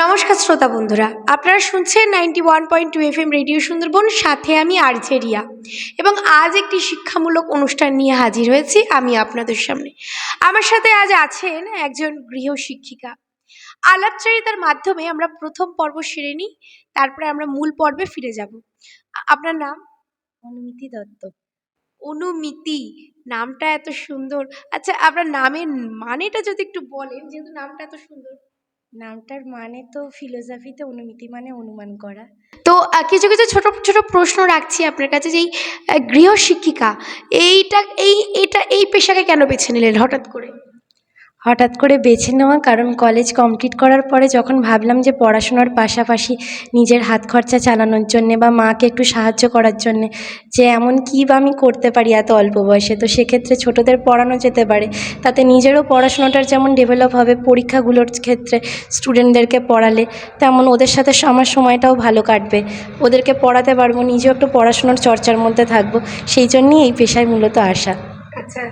নমস্কার শ্রোতা বন্ধুরা আপনারা শুনছেন ninety one point two F M radio Sundarban সাথে আমি আর্জেরিয়া এবং আজ একটি শিক্ষামূলক অনুষ্ঠান নিয়ে হাজির হয়েছি আমি আপনাদের সামনে। আমার সাথে আজ আছেন একজন গৃহ শিক্ষিকা। আলাপচারিতার মাধ্যমে আমরা প্রথম পর্ব সেরে নিই তারপরে আমরা মূল পর্বে ফিরে যাব। আপনার নাম? অনুমিতি দত্ত। অনুমিতি নামটা এত সুন্দর। আচ্ছা আপনার নামের মানেটা যদি একটু বলেন যেহেতু নামটা এত সুন্দর। নামটার মানে তো ফিলোসফিতে অনুমিতি মানে অনুমান করা। তো কিছু কিছু ছোট ছোট প্রশ্ন রাখছি আপনার কাছে যে গৃহশিক্ষিকা গৃহ শিক্ষিকা এইটা, এই, এটা, এই পেশাকে কেন বেছে নিলেন হঠাৎ করে? হঠাৎ করে বেছে নেওয়া, কারণ কলেজ কমপ্লিট করার পরে যখন ভাবলাম যে পড়াশোনার পাশাপাশি নিজের হাত খরচা চালানোর জন্যে বা মাকে একটু সাহায্য করার জন্যে যে এমন কী বা আমি করতে পারি এত অল্প বয়সে, তো সেক্ষেত্রে ছোটদের পড়ানো যেতে পারে। তাতে নিজেরও পড়াশোনাটার যেমন ডেভেলপ হবে, পরীক্ষাগুলোর ক্ষেত্রে স্টুডেন্টদেরকে পড়ালে তেমন ওদের সাথে আমার সময়টাও ভালো কাটবে। ওদেরকে পড়াতে পারব, নিজেও একটু পড়াশোনার চর্চার মধ্যে থাকব, সেই জন্যই এই পেশায় মূলত আসা। আচ্ছা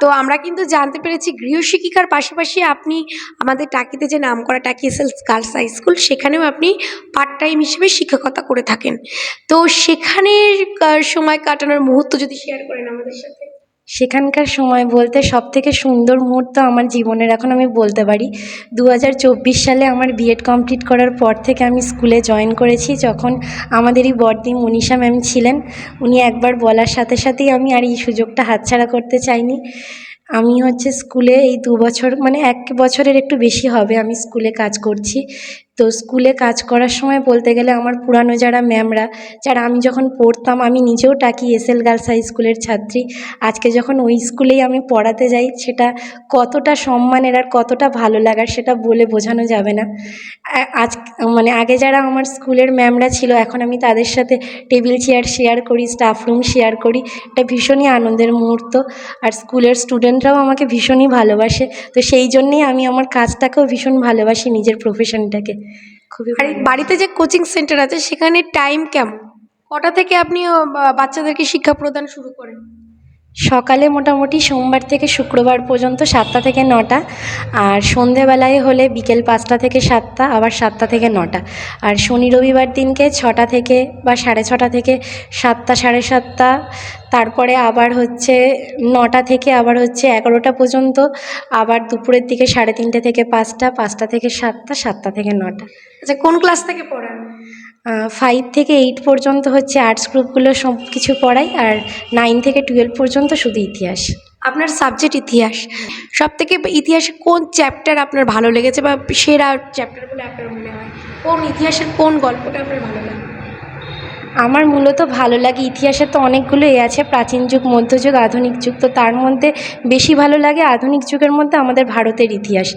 তো আমরা কিন্তু জানতে পেরেছি গৃহ শিক্ষিকার পাশাপাশি আপনি আমাদের টাকিতে যে নাম করা Taki S girls high school, সেখানেও আপনি পার্ট টাইম হিসেবে শিক্ষকতা করে থাকেন। তো সেখানে সময় কাটানোর মুহূর্ত যদি শেয়ার করেন আমাদের সাথে। সেখানকার সময় বলতে সব থেকে সুন্দর মুহূর্ত আমার জীবনের, এখন আমি বলতে পারি দু হাজার চব্বিশ সালে আমার বিএড কমপ্লিট করার পর থেকে আমি স্কুলে জয়েন করেছি যখন আমাদেরই বড়দি মনীষা ম্যাম ছিলেন। উনি একবার বলার সাথে সাথেই আমি আর এই সুযোগটা হাতছাড়া করতে চাইনি। আমি হচ্ছে স্কুলে এই দু বছর মানে এক বছরের একটু বেশি হবে আমি স্কুলে কাজ করছি। তো স্কুলে কাজ করার সময় বলতে গেলে আমার পুরানো যারা ম্যামরা, যারা আমি যখন পড়তাম, আমি নিজেও টাকি এসএল গার্লস হাই স্কুলের ছাত্রী। আজকে যখন ওই স্কুলেই আমি পড়াতে যাই, সেটা কতটা সম্মানের আর কতটা ভালো লাগার সেটা বলে বোঝানো যাবে না। আজ মানে আগে যারা আমার স্কুলের ম্যামরা ছিল, এখন আমি তাদের সাথে টেবিল চেয়ার শেয়ার করি, স্টাফ রুম শেয়ার করি, এটা ভীষণই আনন্দের মুহূর্ত। আর স্কুলের স্টুডেন্টরাও আমাকে ভীষণই ভালোবাসে, তো সেই জন্যেই আমি আমার কাজটাকেও ভীষণ ভালোবাসি নিজের প্রফেশনটাকে খুবই আর বাড়িতে যে কোচিং সেন্টার আছে সেখানে টাইম কেমন কটা থেকে আপনি বাচ্চাদেরকে শিক্ষা প্রদান শুরু করেন? সকালে মোটামুটি সোমবার থেকে শুক্রবার পর্যন্ত সাতটা থেকে নটা আর সন্ধেবেলায় হলে বিকেল পাঁচটা থেকে সাতটা আবার সাতটা থেকে নটা। আর শনি রবিবার দিনকে ছটা থেকে বা সাড়ে ছটা থেকে সাতটা সাড়ে সাতটা তারপরে আবার হচ্ছে নটা থেকে আবার হচ্ছে এগারোটা পর্যন্ত আবার দুপুরের দিকে সাড়ে তিনটে থেকে পাঁচটা পাঁচটা থেকে সাতটা সাতটা থেকে নটা। আচ্ছা কোন ক্লাস থেকে পড়ান? ফাইভ থেকে এইট পর্যন্ত হচ্ছে আর্টস গ্রুপগুলো সব কিছু পড়াই আর নাইন থেকে টুয়েলভ পর্যন্ত শুধু ইতিহাস। আপনার সাবজেক্ট ইতিহাস। সব থেকে ইতিহাসে কোন চ্যাপ্টার আপনার ভালো লেগেছে বা সেরা চ্যাপ্টার বলে আপনার মনে হয়? কোন ইতিহাসের কোন গল্পটা আপনার ভালো লাগে? আমার মূলত ভালো লাগে, ইতিহাসে তো অনেকগুলো এ আছে, প্রাচীন যুগ মধ্যযুগ আধুনিক যুগ, তো তার মধ্যে বেশি ভালো লাগে আধুনিক যুগের মধ্যে আমাদের ভারতের ইতিহাস।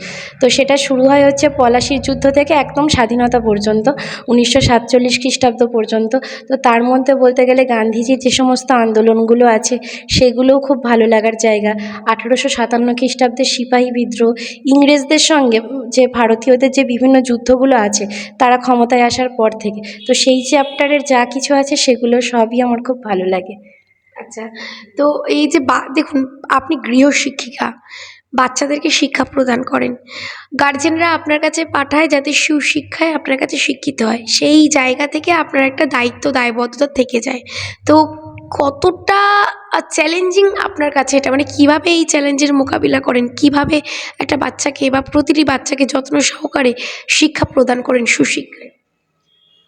তো সেটা শুরু হয় হচ্ছে পলাশির যুদ্ধ থেকে একদম স্বাধীনতা পর্যন্ত, উনিশশো সাতচল্লিশ খ্রিস্টাব্দ পর্যন্ত। তো তার মধ্যে বলতে গেলে গান্ধীজির যে সমস্ত আন্দোলনগুলো আছে, সেগুলোও খুব ভালো লাগার জায়গা। আঠেরোশো সাতান্ন খ্রিস্টাব্দের সিপাহী বিদ্রোহ, ইংরেজদের সঙ্গে যে ভারতীয়দের যে বিভিন্ন যুদ্ধগুলো আছে, তারা ক্ষমতায় আসার পর থেকে। তো সেই চ্যাপ্টারের যা কিছু আছে সেগুলো সবই আমার খুব ভালো লাগে। আচ্ছা তো এই যে বা- দেখুন, আপনি গৃহ শিক্ষিকা বাচ্চাদেরকে শিক্ষা প্রদান করেন। গার্জেনরা আপনার কাছে পাঠায় যাতে সুশিক্ষায় আপনার কাছে শিক্ষিত হয়। সেই জায়গা থেকে আপনার একটা দায়িত্ব, দায়বদ্ধতা থেকে যায়। তো কতটা চ্যালেঞ্জিং আপনার কাছে এটা? মানে কীভাবে এই চ্যালেঞ্জের মোকাবিলা করেন? কীভাবে একটা বাচ্চাকে বা প্রতিটি বাচ্চাকে যত্ন সহকারে শিক্ষা প্রদান করেন সুশিক্ষায়?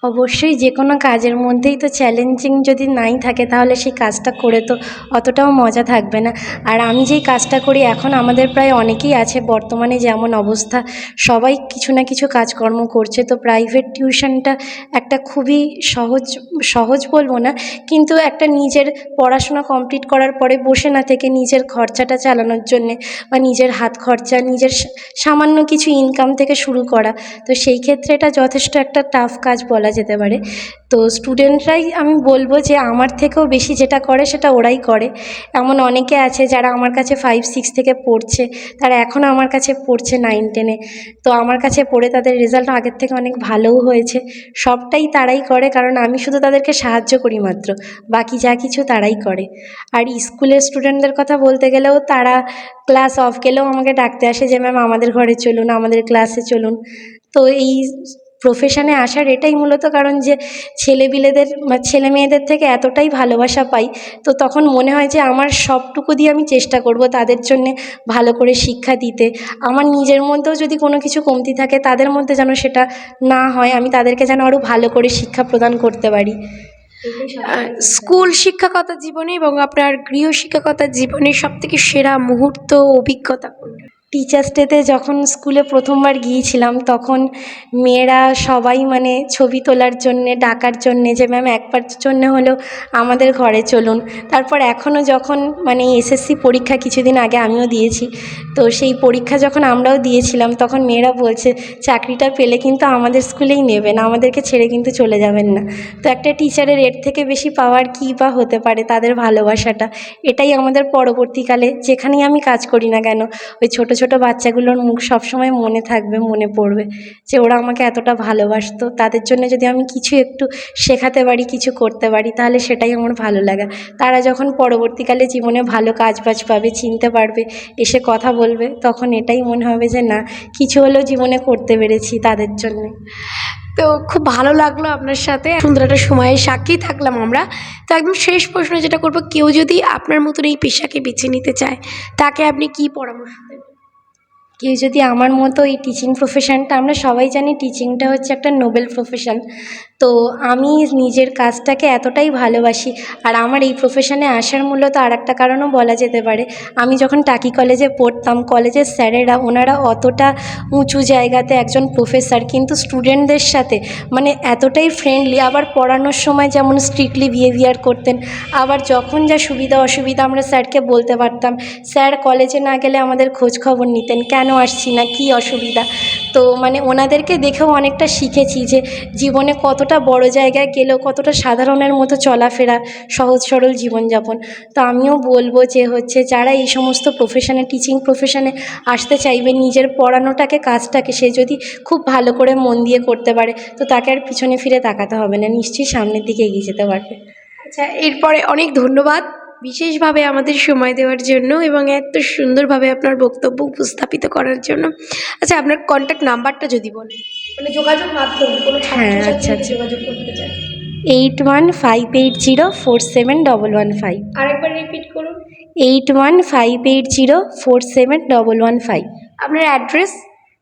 অবশ্যই যে কোনো কাজের মধ্যেই তো চ্যালেঞ্জিং যদি নাই থাকে তাহলে সেই কাজটা করে তো অতটাও মজা থাকবে না। আর আমি যেই কাজটা করি এখন আমাদের প্রায় অনেকেই আছে, বর্তমানে যেমন অবস্থা, সবাই কিছু না কিছু কাজকর্ম করছে। তো প্রাইভেট টিউশনটা একটা খুবই সহজ সহজ বলব না, কিন্তু একটা নিজের পড়াশোনা কমপ্লিট করার পরে বসে না থেকে নিজের খরচাটা চালানোর জন্যে বা নিজের হাত খরচা, নিজের সামান্য কিছু ইনকাম থেকে শুরু করা। তো সেই ক্ষেত্রে এটা যথেষ্ট একটা টাফ কাজ বলা যেতে পারে। তো স্টুডেন্টরাই আমি বলব যে আমার থেকেও বেশি যেটা করে সেটা ওরাই করে। এমন অনেকে আছে যারা আমার কাছে ফাইভ সিক্স থেকে পড়ছে। তারা এখনও আমার কাছে পড়ছে নাইন টেনে তো আমার কাছে পড়ে তাদের রেজাল্ট আগের থেকে অনেক ভালোও হয়েছে। সবটাই তারাই করে কারণ আমি শুধু তাদেরকে সাহায্য করি মাত্র। বাকি যা কিছু তারাই করে। আর স্কুলের স্টুডেন্টদের কথা বলতে গেলেও তারা ক্লাস অফ গেলেও আমাকে ডাকতে আসে যে ম্যাম আমাদের ঘরে চলুন, আমাদের ক্লাসে চলুন। তো এই প্রফেশনে আসার এটাই মূলত কারণ যে ছেলেপিলেদের বা ছেলে মেয়েদের থেকে এতটাই ভালোবাসা পাই, তো তখন মনে হয় যে আমার সবটুকু দিয়ে আমি চেষ্টা করব তাদের জন্যে ভালো করে শিক্ষা দিতে। আমার নিজের মধ্যেও যদি কোনো কিছু কমতি থাকে, তাদের মধ্যে যেন সেটা না হয়, আমি তাদেরকে যেন আরও ভালো করে শিক্ষা প্রদান করতে পারি। স্কুল শিক্ষকতা জীবনে এবং আপনার গৃহ শিক্ষকতা সব থেকে সেরা মুহূর্ত অভিজ্ঞতা কোনটা? টিচার্স ডেতে যখন স্কুলে প্রথমবার গিয়েছিলাম, তখন মেয়েরা সবাই মানে ছবি তোলার জন্যে, ডাকার জন্যে, যে ম্যাম একবার জন্য হলেও আমাদের ঘরে চলুন। তারপর এখনও যখন মানে এসএসসি পরীক্ষা কিছুদিন আগে আমিও দিয়েছি, তো সেই পরীক্ষা যখন আমরাও দিয়েছিলাম, তখন মেয়েরা বলছে, চাকরিটা পেলে কিন্তু আমাদের স্কুলেই নেবেন আমাদেরকে ছেড়ে কিন্তু চলে যাবেন না। তো একটা টিচারের এর থেকে বেশি পাওয়ার কী বা হতে পারে, তাদের ভালোবাসাটা, এটাই আমাদের পরবর্তীকালে, যেখানেই আমি কাজ করি না কেন, ওই ছোটো ছোটো বাচ্চাগুলোর মুখ সবসময় মনে থাকবে, মনে পড়বে যে ওরা আমাকে এতটা ভালোবাসতো। তাদের জন্য যদি আমি কিছু একটু শেখাতে পারি, কিছু করতে পারি, তাহলে সেটাই আমার ভালো লাগা। তারা যখন পরবর্তীকালে জীবনে ভালো কাজ বাজ পাবে, চিনতে পারবে, এসে কথা বলবে, তখন এটাই মনে হবে যে না, কিছু হলেও জীবনে করতে পেরেছি তাদের জন্যে। তো খুব ভালো লাগল আপনার সাথে। সুন্দর একটা সময়ের সাক্ষী থাকলাম আমরা। তো একদম শেষ প্রশ্ন যেটা করব, কেউ যদি আপনার মতন এই পেশাকে বেছে নিতে চায়, তাকে আপনি কি পরামর্শ দেবেন? কেউ যদি আমার মতো এই টিচিং প্রফেশনটা আমরা সবাই জানি টিচিংটা হচ্ছে একটা নোবেল প্রফেশন তো আমি নিজের কাজটাকে এতটাই ভালোবাসি আর আমার এই প্রফেশনে আসার মূলত আর একটা কারণও বলা যেতে পারে। আমি যখন টাকি কলেজে পড়তাম কলেজের স্যারেরা, ওনারা অতটা উঁচু জায়গাতে একজন প্রফেসর কিন্তু স্টুডেন্টদের সাথে মানে এতটাই ফ্রেন্ডলি আবার পড়ানোর সময় যেমন স্ট্রিক্টলি বিহেভিয়ার করতেন, আবার যখন যা সুবিধা অসুবিধা আমরা স্যারকে বলতে পারতাম, স্যার কলেজে না গেলে আমাদের খোঁজ খবর নিতেন, কেন আসছি না, কী অসুবিধা? তো মানে ওনাদেরকে দেখেও অনেকটা শিখেছি যে জীবনে কতটা বড় জায়গায় গেলেও কতটা সাধারণের মতো চলাফেরা, সহজ সরল জীবনযাপন। তো আমিও বলব যে হচ্ছে যারা এই সমস্ত প্রফেশানে টিচিং প্রফেশানে আসতে চাইবে, নিজের পড়ানোটাকে, কাজটাকে, সে যদি খুব ভালো করে মন দিয়ে করতে পারে, তো তাকে আর পিছনে ফিরে তাকাতে হবে না। নিশ্চয়ই সামনের দিকে এগিয়ে যেতে পারবে। আচ্ছা এরপরে অনেক ধন্যবাদ। বিশেষভাবে আমাদের সময় দেওয়ার জন্য এবং এত সুন্দরভাবে আপনার বক্তব্য উপস্থাপিত করার জন্য। আচ্ছা আপনার কন্ট্যাক্ট নাম্বারটা যদি বলেন। মানে যোগাযোগ মাধ্যম কোনো হ্যাঁ, আচ্ছা, আচ্ছা। যোগাযোগ করতে চায়। Eight one five eight zero four seven double one five আরেকবার রিপিট করুন। Eight one five eight zero four seven double one five আপনার অ্যাড্রেস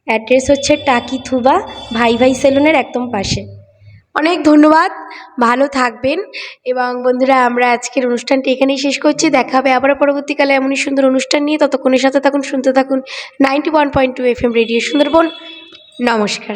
অ্যাড্রেস হচ্ছে টাকি থুবা ভাই ভাই সেলুনের একদম পাশে। অনেক ধন্যবাদ, ভালো থাকবেন। এবং বন্ধুরা, আমরা আজকের অনুষ্ঠানটি এখানেই শেষ করছি। দেখা হবে আবার পরবর্তীকালে এমনই সুন্দর অনুষ্ঠান নিয়ে। ততক্ষণের সাথে থাকুন শুনতে থাকুন। Ninety one point two F M radio Sundarban. নমস্কার।